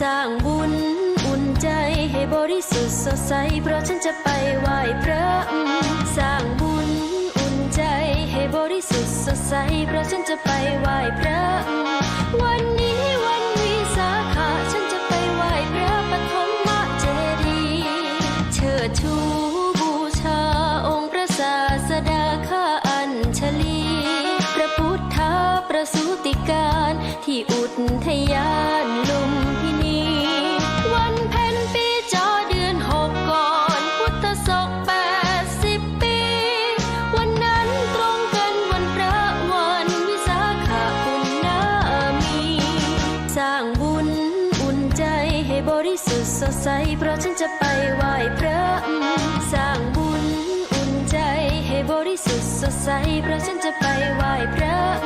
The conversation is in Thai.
สร้างบุญอุ่นใจให้บริสุทธิ์สดใส เพราะฉันจะไปไหว้พระสร้างบุญอุ่นใจให้บริสุทธิ์สดใส เพราะฉันจะไปไหว้พระวันนี้วันวิสาขะฉันจะไปไหว้พระปฐมมเจดีย์เชิดชูบูชาองค์พระศาสดาข้าอัญชลีพระพุทธประสูติการที่อุทยาน สดใส เพราะฉันจะไปไหว้พระสร้างบุญอุ่นใจให้บริสุทธิ์สดใส เพราะฉันจะไปไหว้พระ